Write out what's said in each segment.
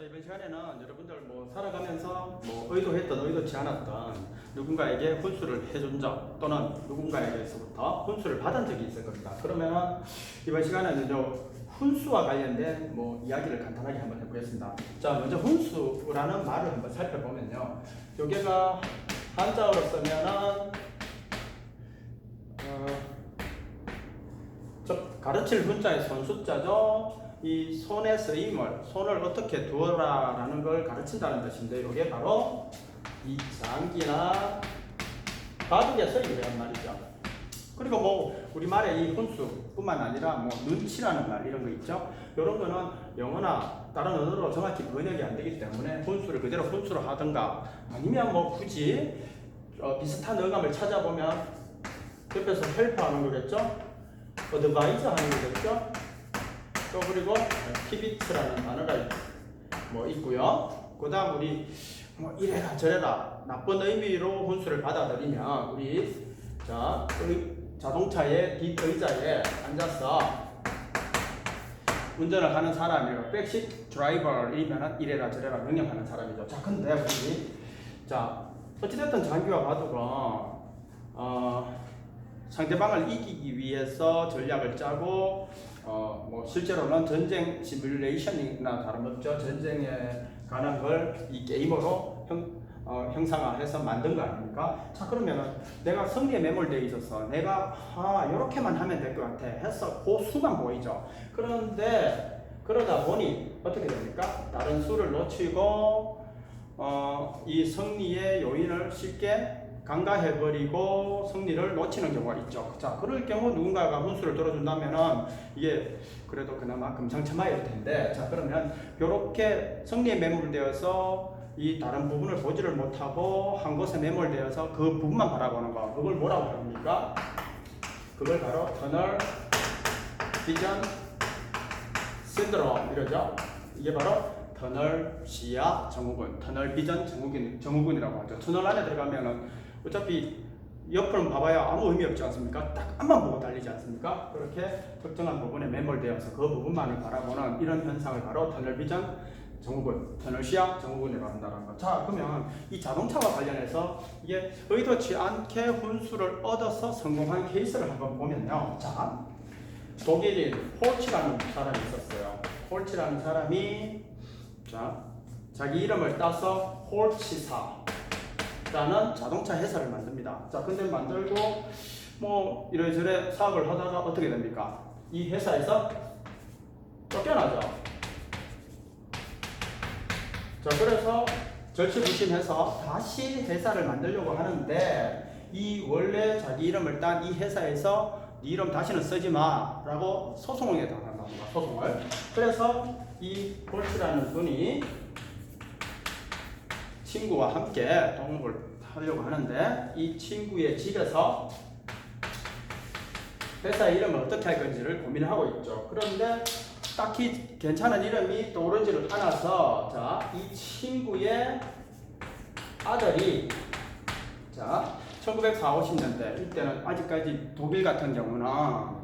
자 이번 시간에는 여러분들 뭐 살아가면서 뭐 의도했던 의도치 않았던 누군가에게 훈수를 해준 적 또는 누군가에게서부터 훈수를 받은 적이 있을 겁니다. 그러면 이번 시간에는 요 훈수와 관련된 뭐 이야기를 간단하게 한번 해보겠습니다. 자 먼저 훈수라는 말을 한번 살펴보면요. 여기가 한자어로 쓰면은 어, 저 가르칠 훈자의 손수자죠. 이 손의 쓰임을 손을 어떻게 두어라라는 걸 가르친다는 뜻인데 이게 바로 이 장기나 바둑의 쓰임이란 말이죠. 그리고 뭐 우리말의 이 훈수뿐만 아니라 뭐 눈치라는 말 이런 거 있죠. 이런 거는 영어나 다른 언어로 정확히 번역이 안 되기 때문에 훈수를 그대로 훈수로 하든가 아니면 뭐 굳이 어, 비슷한 어감을 찾아보면 옆에서 헬프하는 거겠죠. 어드바이저 하는 거겠죠. 또 그리고 피비트라는 단어가 뭐 있고요. 그 다음 우리 뭐 이래라 저래라 나쁜 의미로 훈수를 받아들이면 우리 자 의- 자동차의 뒷의자에 앉아서 운전을 하는 사람이고 백식 드라이버이면 이래라 저래라 명령하는 사람이죠. 자 근데 우리 자 어찌됐든 장기와 바둑은 어, 상대방을 이기기 위해서 전략을 짜고 어, 뭐 실제로는 전쟁 시뮬레이션이나 다름없죠. 전쟁에 관한 걸 이 게임으로 형, 어, 형상화해서 만든 거 아닙니까? 자 그러면은 내가 승리에 매몰되어 있어서 내가 아 이렇게만 하면 될 것 같아 해서 그 수만 보이죠. 그런데 그러다 보니 어떻게 됩니까? 다른 수를 놓치고 어, 이 승리의 요인을 쉽게 간과해버리고 승리를 놓치는 경우가 있죠. 자, 그럴 경우 누군가가 훈수를 들어준다면은 이게 그래도 그나마 금상첨화일 텐데, 자, 그러면 이렇게 승리에 매몰되어서 이 다른 부분을 보지를 못하고 한 곳에 매몰되어서 그 부분만 바라보는 거, 그걸 뭐라고 합니까? 그걸 바로 터널 비전 신드롬 이러죠. 이게 바로 터널 시야 증후군, 터널 비전 증후군, 증후군이라고 하죠. 터널 안에 들어가면은 어차피 옆을 봐봐야 아무 의미 없지 않습니까? 딱 앞만 보고 달리지 않습니까? 그렇게 특정한 부분에 매몰되어서 그 부분만을 바라보는 이런 현상을 바로 터널 비전 증후군, 터널 시야 증후군이라고 한다는 거. 자, 그러면 이 자동차와 관련해서 이게 의도치 않게 훈수를 얻어서 성공한 케이스를 한번 보면요. 자, 독일인 홀치라는 사람이 있었어요. 홀치라는 사람이 자 자기 이름을 따서 홀치사 라는 자동차 회사를 만듭니다. 자 근데 만들고 뭐 이래저래 사업을 하다가 어떻게 됩니까? 이 회사에서 쫓겨나죠. 자 그래서 절치부심해서 다시 회사를 만들려고 하는데 이 원래 자기 이름을 딴 이 회사에서 네 이름 다시는 쓰지 마라고 소송에 당한답니다. 소송을. 그래서 이 홀치라는 분이 친구와 함께 동업을 하려고 하는데 이 친구의 집에서 회사 이름을 어떻게 할 건지를 고민하고 있죠. 그런데 딱히 괜찮은 이름이 떠오르지를 않아서 자, 이 친구의 아들이 자, 1940, 50년대 이때는 아직까지 독일 같은 경우는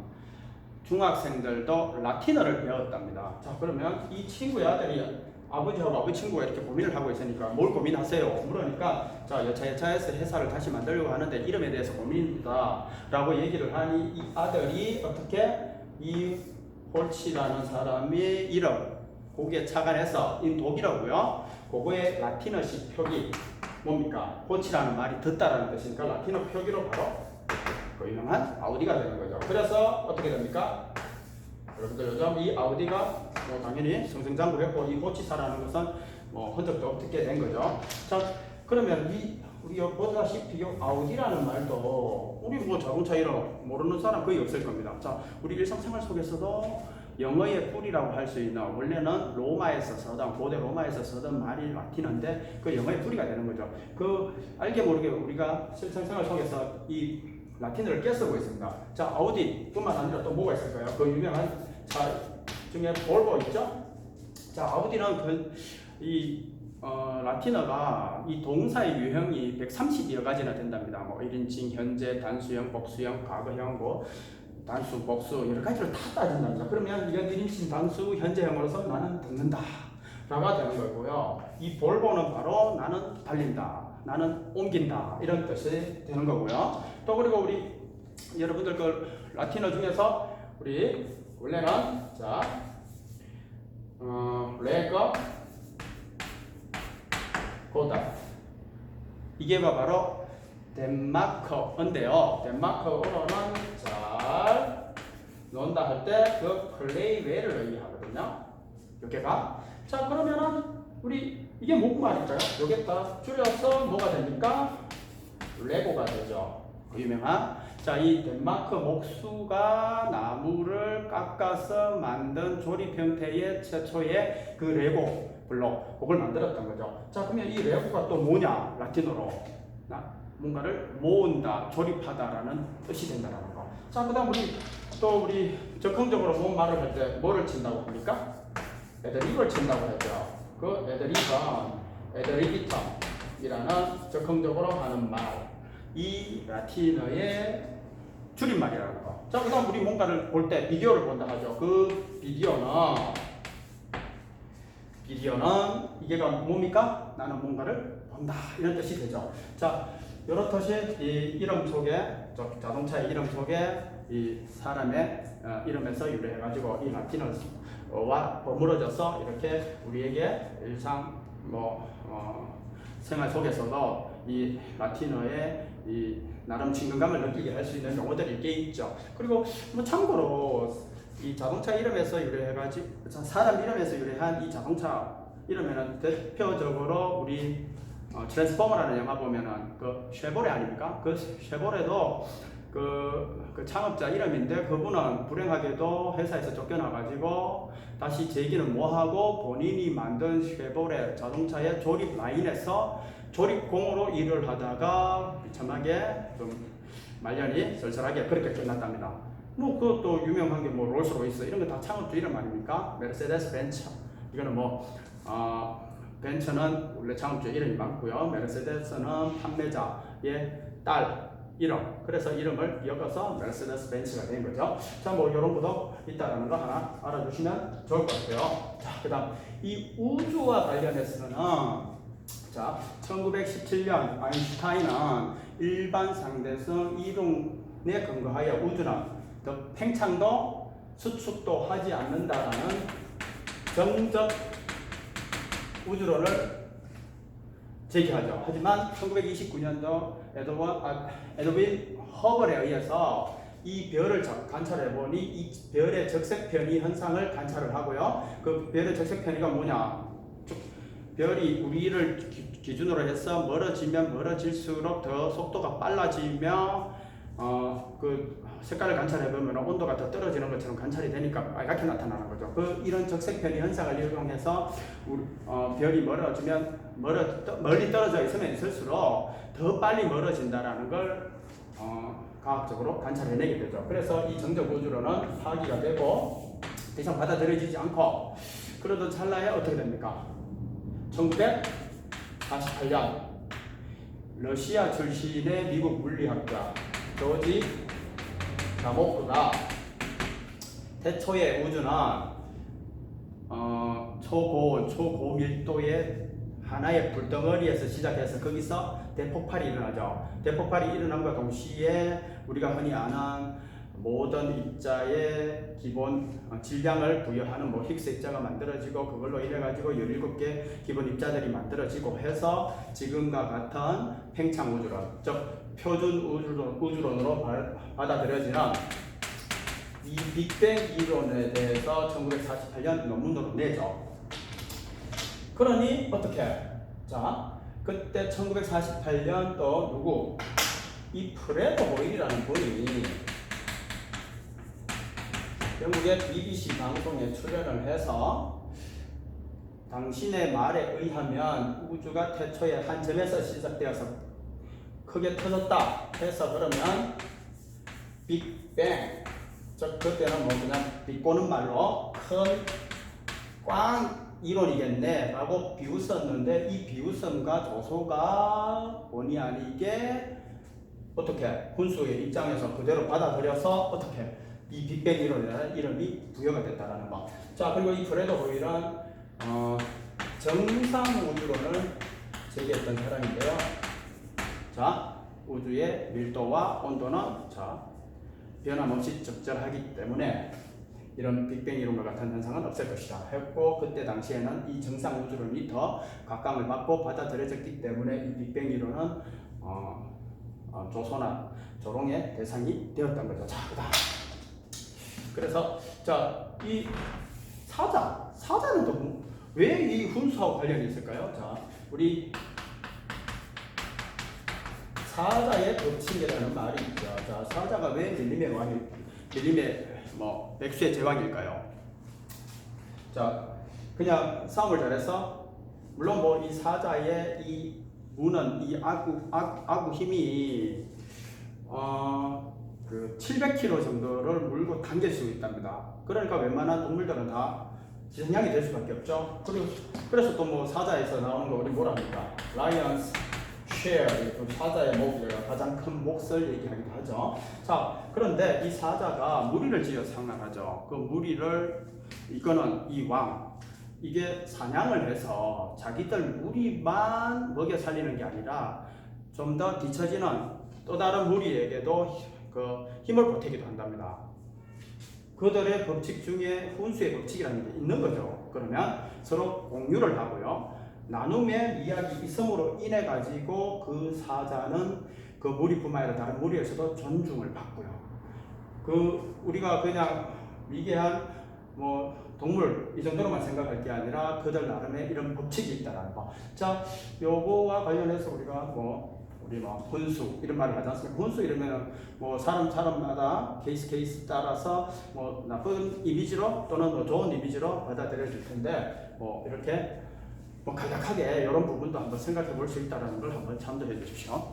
중학생들도 라틴어를 배웠답니다. 자, 그러면 이 친구의 아들이 아버지하고 아버지 친구가 이렇게 고민을 하고 있으니까 뭘 고민하세요? 물으니까 자 여차 여차해서 회사를 다시 만들려고 하는데 이름에 대해서 고민이다 라고 얘기를 하니 이 아들이 어떻게 이 홀치라는 사람의 이름 거기에 착안해서 이 독일어고요 그거의 라틴어식 표기 뭡니까? 홀치라는 말이 듣다라는 뜻이니까 라틴어 표기로 바로 그 유명한 아우디가 되는 거죠 그래서 어떻게 됩니까? 여러분들 요즘 이 아우디가 뭐 당연히 승승장구했고 이 호치사라는 것은 뭐 흔적도 없게 된 거죠. 자 그러면 이 우리 여 보다시피 이 아우디라는 말도 우리 뭐 자동차 이름 모르는 사람 거의 없을 겁니다. 자 우리 일상생활 속에서도 영어의 뿌리라고 할 수 있는 원래는 로마에서 쓰던 고대 로마에서 쓰던 말이 라틴어인데 그 영어의 뿌리가 되는 거죠. 그 알게 모르게 우리가 실생활 속에서 이 라틴어를 깨쓰고 있습니다. 자 아우디뿐만 아니라 또 뭐가 있을까요? 그 유명한 차 중에 볼보 있죠? 자 아우디는 그이 어, 라틴어가 이 동사의 유형이 130여 가지나 된답니다. 뭐 1인칭, 현재, 단수형, 복수형, 과거형, 뭐 단수, 복수 여러 가지를 다 따진답니다. 그러면 이건 1인칭, 단수, 현재형으로서 나는 듣는다. 라가 되는 거고요. 이 볼보는 바로 나는 달린다, 나는 옮긴다 이런 뜻이 되는 거고요. 또 그리고 우리 여러분들 그 라틴어 중에서 우리 원래는 자 어, 레거 고다 이게 바로 덴마크어인데요. 덴마크어로는 잘 논다 할 때 그 플레이웨이를 의미하거든요. 여기가 자 그러면은 우리 이게 뭐고 말일까요? 여기다 줄여서 뭐가 됩니까? 레고가 되죠. 그 유명한 자 이 덴마크 목수가 나무를 깎아서 만든 조립 형태의 최초의 그 레고 블록 그걸 만들었던 거죠. 자 그러면 이 레고가 또 뭐냐 라틴어로 나 뭔가를 모은다, 조립하다라는 뜻이 된다라는 거. 자 그다음 우리 또 우리 적극적으로 뭔 말을 할 때 뭐를 친다고 합니까? 애드립을 친다고 했죠. 그 애드립은 애드리비텀이라는 적극적으로 하는 말. 이 라틴어의 줄임말이라는 거. 자, 그 다음 우리 뭔가를 볼 때 비디오를 본다 하죠. 그 비디오는, 비디오는 이게가 뭡니까? 나는 뭔가를 본다. 이런 뜻이 되죠. 자, 이렇듯이 이 이름 속에, 저 자동차의 이름 속에 이 사람의 어, 이름에서 유래해가지고 이 라틴어와 버무러져서 이렇게 우리에게 일상 뭐 어, 생활 속에서도 이 라틴어의 이 나름 친근감을 느끼게 할 수 있는 용어들이 꽤 있죠. 그리고 뭐 참고로 이 자동차 이름에서 유래해가지고 사람 이름에서 유래한 이 자동차 이름에는 대표적으로 우리 어, 트랜스포머라는 영화 보면은 그 쉐보레 아닙니까? 그 쉐보레도 그, 그 창업자 이름인데 그분은 불행하게도 회사에서 쫓겨나가지고 다시 재기는 뭐하고 본인이 만든 쉐보레 자동차의 조립 라인에서 조립공으로 일을 하다가 비참하게 좀 말년이 썰썰하게 그렇게 끝났답니다. 뭐 그것도 유명한 게 뭐 롤스로이스 이런 거 다 창업주 이름 아닙니까? 메르세데스 벤처 이거는 뭐 어, 벤처는 원래 창업주 이름이 많고요. 메르세데스는 판매자의 딸 이름. 그래서 이름을 이어서 메르세데스 벤츠가 된 거죠. 자, 뭐 이런 것도 있다라는 거 하나 알아두시면 좋을 것 같고요. 자, 그 다음 이 우주와 관련해서는 자, 1917년 아인슈타인은 일반 상대성 이론에 근거하여 우주는 더 팽창도 수축도 하지 않는다라는 정적 우주론을 제기하죠. 하지만 1929년도 에드원, 아, 에드윈 허벌에 의해서 이 별을 자- 관찰해 보니 이 별의 적색 편이 현상을 관찰을 하고요. 그 별의 적색 편이가 뭐냐? 쭉 별이 우리를 기- 기준으로 해서 멀어지면 멀어질수록 더 속도가 빨라지며 어, 그 색깔을 관찰해 보면 온도가 더 떨어지는 것처럼 관찰이 되니까 빨갛게 나타나는 거죠. 그 이런 적색편이 현상을 이용해서 우리, 어, 별이 멀어지면 멀어 떠- 멀리 떨어져 있으면 있을수록 더 빨리 멀어진다라는 걸 어, 과학적으로 관찰해내게 되죠. 그래서 이 정적 우주론은 파기가 되고 더 이상 받아들여지지 않고 그러던 찰나에 어떻게 됩니까? 1948년 러시아 출신의 미국 물리학자 조지 가모크가 태초의 우주는 어, 초고온, 초고 밀도의 하나의 불덩어리에서 시작해서 거기서 대폭발이 일어나죠. 대폭발이 일어남과 동시에 우리가 흔히 아는 모든 입자의 기본 어, 질량을 부여하는 뭐 힉스 입자가 만들어지고 그걸로 인해 가지고 17개 기본 입자들이 만들어지고 해서 지금과 같은 팽창 우주론, 즉 표준 우주론, 우주론으로 바- 받아들여지는 이 빅뱅 이론에 대해서 1948년 논문으로 내죠. 그러니 어떻게? 자, 그때 1948년 또 누구? 이 프레드 호일이라는 분이 영국의 BBC 방송에 출연을 해서 당신의 말에 의하면 우주가 태초에 한 점에서 시작되어서 크게 터졌다 해서 그러면 빅뱅 즉 그때는 뭐 그냥 비꼬는 말로 큰꽝 이론이겠네 라고 비웃었는데 이 비웃음과 조소가 본의 아니게 어떻게 훈수의 입장에서 그대로 받아들여서 어떻게 이 빅뱅 이론이라는 이름이 부여가 됐다라는 거. 자 그리고 이 프레드 호일은 어, 정상 우주론을 제기했던 사람인데요. 자, 우주의 밀도와 온도는 자 변함없이 적절하기 때문에 이런 빅뱅 이론과 같은 현상은 없을 것이다 했고 그때 당시에는 이 정상 우주론이 더 각광을 받고 받아들여졌기 때문에 이 빅뱅 이론은 어, 어, 조선화 조롱의 대상이 되었던 거죠. 자, 그다음 그래서 자 이 사자 사자는 또 왜 이 훈수와 관련이 있을까요? 자, 우리 사자의 법칙이라는 말이 있죠. 자, 사자가 왜 밀림의 왕이 밀림의 뭐 백수의 제왕일까요? 자, 그냥 싸움을 잘해서 물론 뭐 이 사자의 이 무는 이 아구 아, 아구 힘이 어 그 700kg 정도를 물고 당길 수 있답니다. 그러니까 웬만한 동물들은 다 지상량이 될 수밖에 없죠. 그리고 그래서 또 뭐 사자에서 나오는 거 우리 뭐랍니까? 라이언스 그 사자의 목이라 가장 큰 몫을 얘기하기도 하죠. 자 그런데 이 사자가 무리를 지어 상관하죠. 그 무리를 이거는 이 왕 이게 사냥을 해서 자기들 무리만 먹여 살리는 게 아니라 좀 더 뒤처지는 또 다른 무리에게도 그 힘을 보태기도 한답니다. 그들의 법칙 중에 훈수의 법칙이라는 게 있는 거죠. 그러면 서로 공유를 하고요. 나눔의 이야기 있음으로 인해 가지고 그 사자는 그 무리뿐만 아니라 다른 무리에서도 존중을 받고요. 그 우리가 그냥 미개한 뭐 동물 이 정도로만 생각할 게 아니라 그들 나름의 이런 법칙이 있다라는 거. 자, 요거와 관련해서 우리가 뭐 우리 뭐 훈수 이런 말을 하지 않습니까? 훈수 이러면 뭐 사람 사람마다 케이스 케이스 따라서 뭐 나쁜 이미지로 또는 뭐 좋은 이미지로 받아들여질 텐데 뭐 이렇게 뭐 간략하게 이런 부분도 한번 생각해 볼 수 있다는 걸 한번 참조해 주십시오.